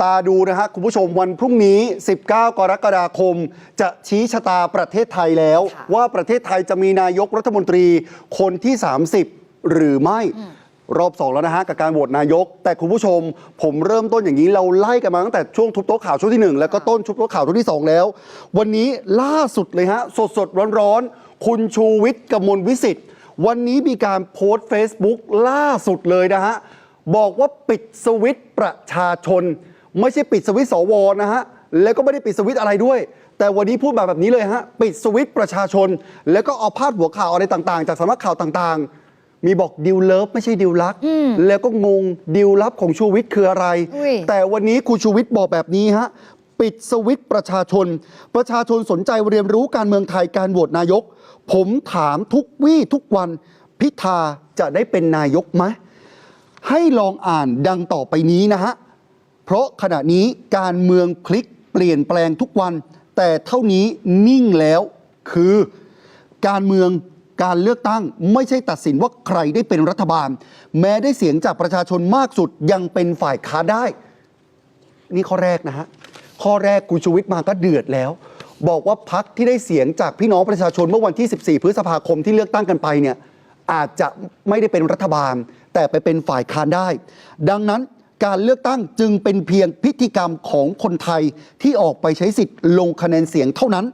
ตาดูนะฮะคุณผู้ชมวันพรุ่งนี้ 19 กรกฎาคม จะชี้ชะตาประเทศไทยแล้วค่ะว่าประเทศไทยจะมีนายกรัฐมนตรีคนที่ 30 หรือไม่รอบสองแล้วนะฮะกับการโหวตนายก แต่คุณผู้ชม ผมเริ่มต้นอย่างนี้เราไล่กันมาตั้งแต่ช่วงทุบโต๊ะข่าวช่วงที่หนึ่งแล้วก็ต้นทุบโต๊ะข่าวช่วงที่สองแล้ว วันนี้ล่าสุดเลยฮะสดสดร้อนร้อนๆ คุณชูวิทย์กมลวิสิทธิ์ วันนี้มีการโพสต์ Facebook ล่าสุดเลยนะฮะ บอกว่าปิดสวิตช์ประชาชน ไม่ใช่ปิดสวิตช์สวนะฮะแล้วก็ไม่ได้ปิดสวิตช์อะไรด้วย แต่วันนี้พูดมาแบบนี้เลยฮะปิดสวิตช์ประชาชน แล้วก็เอาพาดหัวข่าวอะไรต่างๆ จากสำนักข่าวต่างๆ มีบอกดิวเลิฟไม่ใช่ดิวลัก แล้วก็งงดิวลับของชูวิทย์คืออะไรอุ้ยแต่วันนี้คุณชูวิทย์บอกแบบนี้ฮะปิดสวิตช์ประชาชน ประชาชนสนใจเรียนรู้การเมืองไทยการโหวตนายก ผมถามทุกวี่ทุกวันพิธาจะได้เป็นนายกไหมให้ลองอ่านดังต่อไปนี้นะฮะ เพราะขณะนี้การเมืองพลิกเปลี่ยนแปลงทุกวัน แต่เท่านี้นิ่งแล้วคือ การเมืองการเลือกตั้งไม่ใช่ตัดสินว่าใครได้เป็นรัฐบาล แม้ได้เสียงจากประชาชนมากสุดยังเป็นฝ่ายค้าได้ นี่ข้อแรกนะฮะข้อแรกคุณชูวิทย์มาก็เดือดแล้ว บอกว่าพักที่ได้เสียงจากพี่น้องประชาชนเมื่อวันที่ 14 พฤษภาคมที่เลือกตั้งกันไปเนี่ยอาจจะไม่ได้เป็นรัฐบาล แต่ไปเป็นฝ่ายค้านได้ ดังนั้น การเลือกตั้งจึงเป็นเพียงพิธีกรรมของคนไทยที่ออกไปใช้สิทธิ์ลงคะแนนเสียงเท่านั้น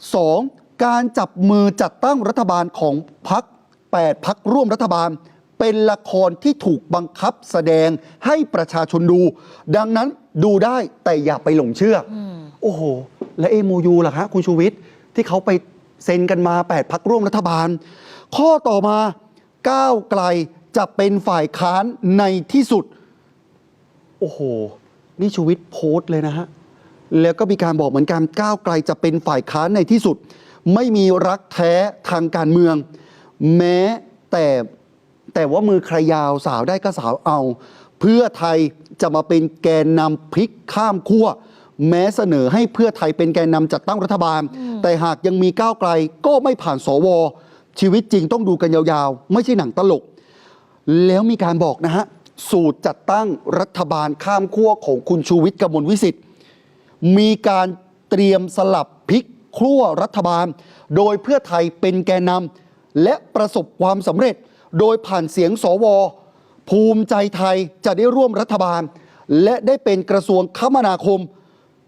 2. การจับมือจัดตั้งรัฐบาลของพัก8พักร่วมรัฐบาล เป็นละครที่ถูกบังคับแสดงให้ประชาชนดู ดังนั้นดูได้แต่อย่าไปหลงเชื่ออโอ้โห และเอโมยูล่ะฮะคุณชูวิทย์ที่เขาไปเซ็นกันมา 8พักร่วมรัฐบาล ข้อต่อมาก้าวไกลจะเป็นฝ่ายค้านในที่สุด โอ้โห นี่ชูวิทย์โพสต์เลยนะฮะ แล้วก็มีการบอกเหมือนกันก้าวไกลจะเป็นฝ่ายค้านในที่สุด ไม่มีรักแท้ทางการเมือง แม้แต่แต่ว่ามือใครยาวสาวได้ก็สาวเอา เพื่อไทยจะมาเป็นแกนนำพลิกข้ามขั้วแม้เสนอให้เพื่อไทยเป็นแกนนำจัดตั้งรัฐบาล แต่หากยังมีก้าวไกลก็ไม่ผ่านสวชีวิตจริงต้องดูกันยาวๆ ไม่ใช่หนังตลก แล้วมีการบอกนะฮะ สูตรจัดตั้งรัฐบาลข้ามขั้วของคุณชูวิทย์กมลวิสิทธิ์มีการเตรียมสลับพลิกขั้วรัฐบาล โดยเพื่อไทยเป็นแกนนำและประสบความสำเร็จ โดยผ่านเสียงสว ภูมิใจไทยจะได้ร่วมรัฐบาล และได้เป็นกระทรวงคมนาคม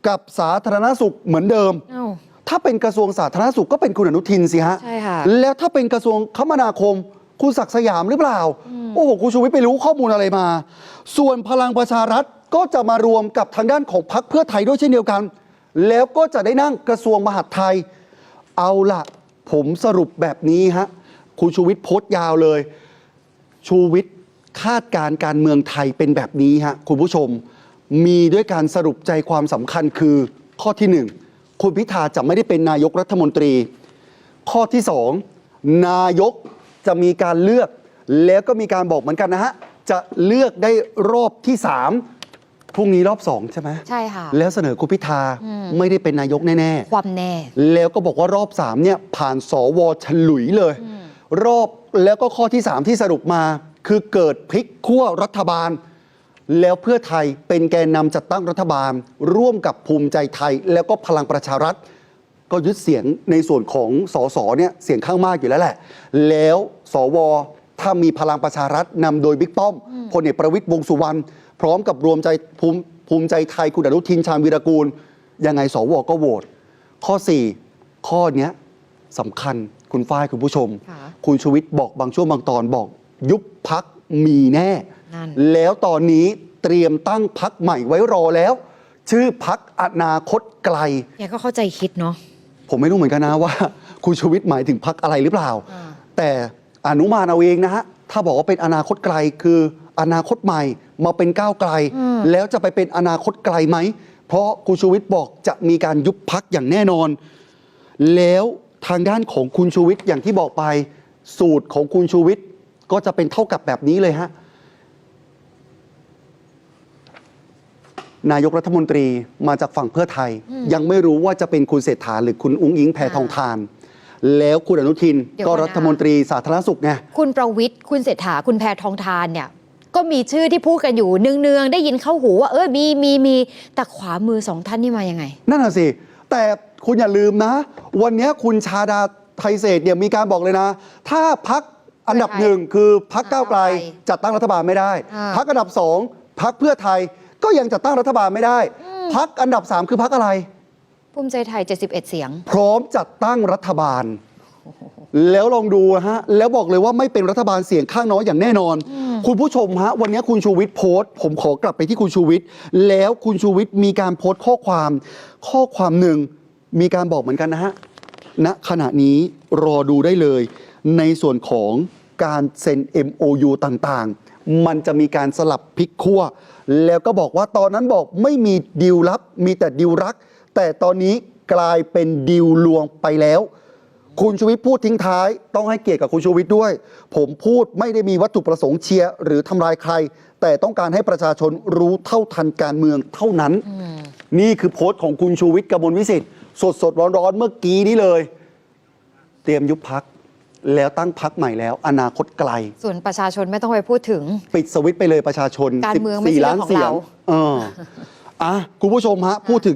กับสาธารณสุขเหมือนเดิมเอ้าถ้าเป็นกระทรวงสาธารณสุขก็เป็นคุณอนุทินสิฮะใช่ค่ะแล้วถ้าเป็นกระทรวงคมนาคม คุณศักดิ์สยามหรือเปล่า โอ้โหคุณชูวิทย์ไปรู้ข้อมูลอะไรมา ส่วนพลังประชารัฐก็จะมารวมกับทางด้านของพรรคเพื่อไทยด้วยเช่นเดียวกัน แล้วก็จะได้นั่งกระทรวงมหาดไทย เอาละผมสรุปแบบนี้ฮะคุณชูวิทย์โพสต์ยาวเลย ชูวิทย์คาดการณ์การเมืองไทยเป็นแบบนี้ฮะคุณผู้ชม มีด้วยการสรุปใจความสำคัญคือข้อที่หนึ่งคุณพิธาจะไม่ได้เป็นนายกรัฐมนตรี ข้อที่สองนายกจะมีการเลือก แล้วก็มีการบอกเหมือนกันนะฮะ จะเลือกได้รอบที่สามพรุ่งนี้รอบสองใช่ไหมใช่ค่ะ แล้วเสนอคุณพิธาไม่ได้เป็นนายกแน่ๆความแน่แล้วก็บอกว่ารอบ 3 เนี่ย ผ่านสวฉลุยเลยรอบแล้วก็ข้อที่ 3 ที่สรุปมา คือเกิดพลิกขั้วรัฐบาล แล้วเพื่อไทยเป็นแกนนำจัดตั้งรัฐบาล ร่วมกับภูมิใจไทย แล้วก็พลังประชารัฐ ก็ยึดเสียงในส่วนของสสเนี่ยเสียงข้างมากอยู่แล้วแหละ แล้วสว ถ้ามีพลังประชารัฐนำโดยบิ๊กป้อมพลเอกประวิตยวงษ์สุวรรณพร้อมกับรวมใจภูมิภูมิใจไทยคุณอนุทินชาญวีรกูล ยังไงสวก็โหวตข้อ 4 ข้อเนี้ยสำคัญคุณฝ้ายคุณผู้ชม ค่ะ คุณชูวิทย์บอกบางช่วงบางตอนบอก ยุบพักมีแน่ นั่น แล้วตอนนี้เตรียมตั้งพักใหม่ไว้รอแล้ว ชื่อพักอนาคตไกล แกก็เข้าใจคิดเนาะ ผมไม่รู้เหมือนกันนะว่า คุณชูวิทย์หมายถึงพักอะไรหรือเปล่า อ่า แต่ อนุมานเอาเองนะฮะ ถ้าบอกว่าเป็นอนาคตไกลคืออนาคตใหม่มาเป็นก้าวไกล แล้วจะไปเป็นอนาคตไกลไหม เพราะคุณชูวิทย์บอกจะมีการยุบพักอย่างแน่นอน แล้วทางด้านของคุณชูวิทย์อย่างที่บอกไป สูตรของคุณชูวิทย์ก็จะเป็นเท่ากับแบบนี้เลยฮะ นายกรัฐมนตรีมาจากฝั่งเพื่อไทย ยังไม่รู้ว่าจะเป็นคุณเศรษฐาหรือคุณอุ้งอิงแพทองทาน แล้วคุณอนุทินเดี๋ยวก็ก่อนนะ รัฐมนตรีสาธารณสุขไง คุณประวิทย์คุณเศรษฐา คุณแพทองทานเนี่ย ก็มีชื่อที่พูดกันอยู่เนืองๆ ได้ยินเข้าหูว่า เออมีมีมีแต่ขวามือสองท่านนี่มายังไง นั่นน่ะสิ แต่คุณอย่าลืมนะ วันนี้คุณชาดาไทยเศรษฐ์เนี่ยมีการบอกเลยนะ ถ้าพักอันดับเพื่อไทยหนึ่งคือพักก้าวไกลก้าวไกลจัดตั้งรัฐบาลไม่ได้ อ่า พักอันดับสองพักเพื่อไทยก็ยังจัดตั้งรัฐบาลไม่ได้ พักอันดับสามคือพักอะไร ภูมิใจไทย 71 เสียง พร้อมจัดตั้งรัฐบาล แล้วลองดูนะฮะ แล้วบอกเลยว่าไม่เป็นรัฐบาลเสียงข้างน้อยอย่างแน่นอน คุณผู้ชมฮะ วันนี้คุณชูวิทย์โพสต์ ผมขอกลับไปที่คุณชูวิทย์ แล้วคุณชูวิทย์มีการโพสต์ข้อความ ข้อความหนึ่งมีการบอกเหมือนกันนะฮะณขณะนี้รอดูได้เลย ในส่วนของการเซ็น MOU ต่างๆ มันจะมีการสลับพลิกขั้วแล้วก็บอกว่าตอนนั้นบอกไม่มีดีลลับ มีแต่ดีลรัก แต่ตอนนี้กลายเป็นดีลลวงไปแล้ว คุณชูวิทย์พูดทิ้งท้าย ต้องให้เกียรติกับคุณชูวิทย์ด้วย ผมพูดไม่ได้มีวัตถุประสงค์เชียร์หรือทำลายใคร แต่ต้องการให้ประชาชนรู้เท่าทันการเมืองเท่านั้น นี่คือโพสต์ของคุณชูวิทย์กมลวิสิทธิ์สดสดๆร้อนๆเมื่อกี้นี้เลย เตรียมยุบพักแล้วตั้งพักใหม่แล้ว อนาคตไกล ส่วนประชาชนไม่ต้องไปพูดถึง ปิดสวิตช์ไปเลยประชาชนการเมืองไม่ใช่14ล้านเรื่องของเสียงเราเอออะคุณผู้ชมฮะพูดถึง